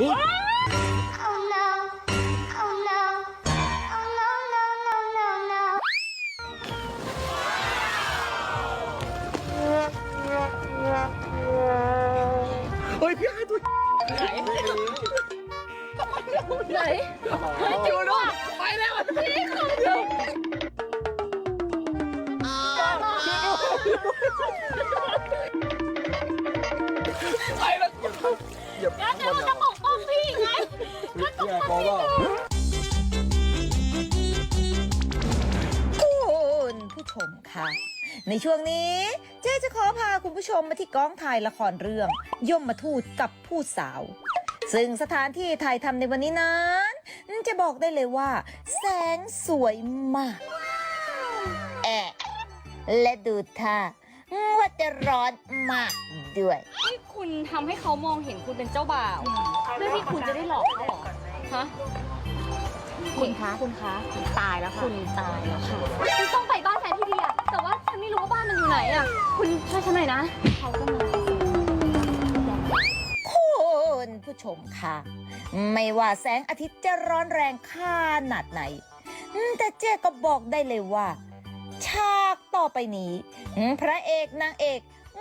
Oh no. Oh no. Oh no, no, no, no, no. เฮ้ยพี่ไอ้ตัวไหนอยู่ด้วยไปแล้วพี่ของเดียวไปแล้วเหยียบแล้วเดี๋ยวมันจะปกป้องพี่ไง พี่ไอ้บอกว่าคุณผู้ชมค่ะ ในช่วงนี้ เจ๊จะขอพาคุณผู้ชมมาที่กองถ่ายละครเรื่องยมมาทูตกับผู้สาว ซึ่งสถานที่ถ่ายทำในวันนี้นั้นจะบอกได้เลยว่า แสงสวยมากแอะและดูท่าว่าจะร้อนมากด้วยที่คุณทำให้เขามองเห็นคุณเป็นเจ้าบ่าวเพื่อที่คุณจะได้หลอกเขาเหรอ ฮะคุณคะคุณคะตายแล้วค่ะคุณตายแล้วค่ะคุณต้องไปบ้านแฟนที่ดีอะแต่ว่าฉันไม่รู้ว่าบ้านมันอยู่ไหนอะคุณช่วยฉันหน่อยนะเขากำลังจะซื้อคุณผู้ชมค่ะ ไม่ว่าแสงอาทิตย์จะร้อนแรงขนาดไหน แต่เจ๊ก็บอกได้เลยว่า ฉากต่อไปนี้ พระเอกนางเอก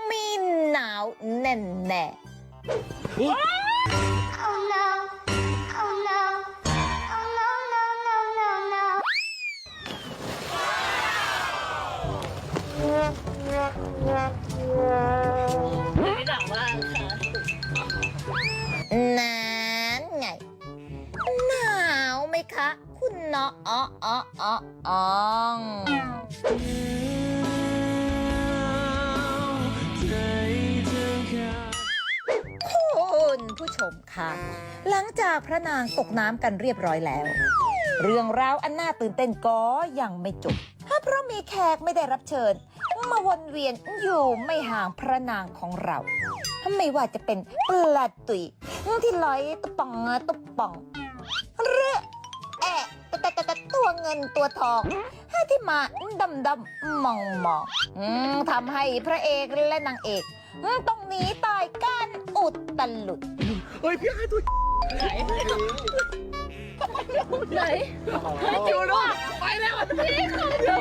มีหนาวแน่แน่ Oh no. นั้นไง หนาวไหมคะ คุณเนาะอ๋ออ๋ออ๋ออ๋องคุณผู้ชมค่ะ หลังจากพระนางตกน้ำกันเรียบร้อยแล้ว เรื่องราวอันน่าตื่นเต้นก็ยังไม่จบเพราะมีแขกไม่ได้รับเชิญ มาวนเวียนอยู่ไม่ห่างพระนางของเราไม่ว่าจะเป็นปลาตุยที่ลอยตุ๊ปองตุ๊ปองเรือแอะแต่แต่แต่ตัวเงินตัวทองที่มาดำดำมองมองอืมทำให้พระเอกและนางเอกอืมต้องหนีตายกันอุดตลุดเฮ้ยพี่ไอ้ตัวไหนอยู่ด้วยไปแล้วพี่ของเดียว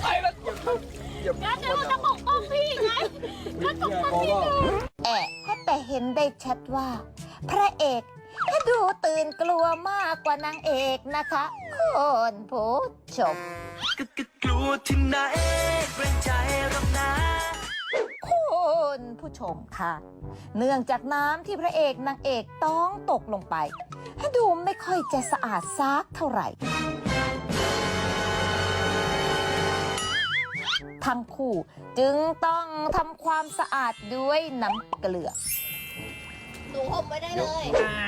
ไปแล้วเดี๋ยวมันจะปกป้องพี่ไงพี่ไอ้บอกว่าแอะแต่เห็นได้ชัดว่า พระเอกดูตื่นกลัวมากกว่านางเอกนะคะคุณผู้ชมก็ก็กลัวที่ไหนเกรงใจ ผู้ชมค่ะ เนื่องจากน้ำที่พระเอกนางเอกต้องตกลงไป ดูไม่ค่อยจะสะอาดซักเท่าไหร่ ทั้งคู่จึงต้องทำความสะอาดด้วยน้ำเกลือเออ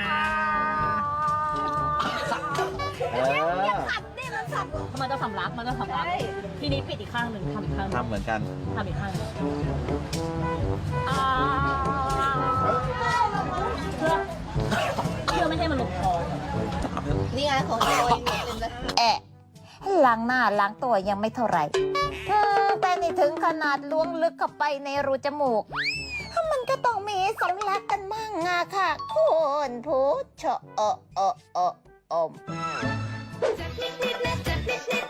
มันจะสำลักมันจะสำลัก ทีนี้ปิดอีกข้างหนึ่งทำอีกข้างหนึ่งทำเหมือนกัน ทำอีกข้างหนึ่งอ่าเพื่อเพื่อไม่ให้มันลงคอนี่ไงของโรยเป็นแอะล้างหน้าล้างตัวยังไม่เท่าไหร่แต่นี่ถึงขนาดล้วงลึกเข้าไปในรูจมูก มันก็ต้องมีสำลักกันมั่งอะค่ะ คุณผู้ชมออออเอออมจะนิดนิดนะ This is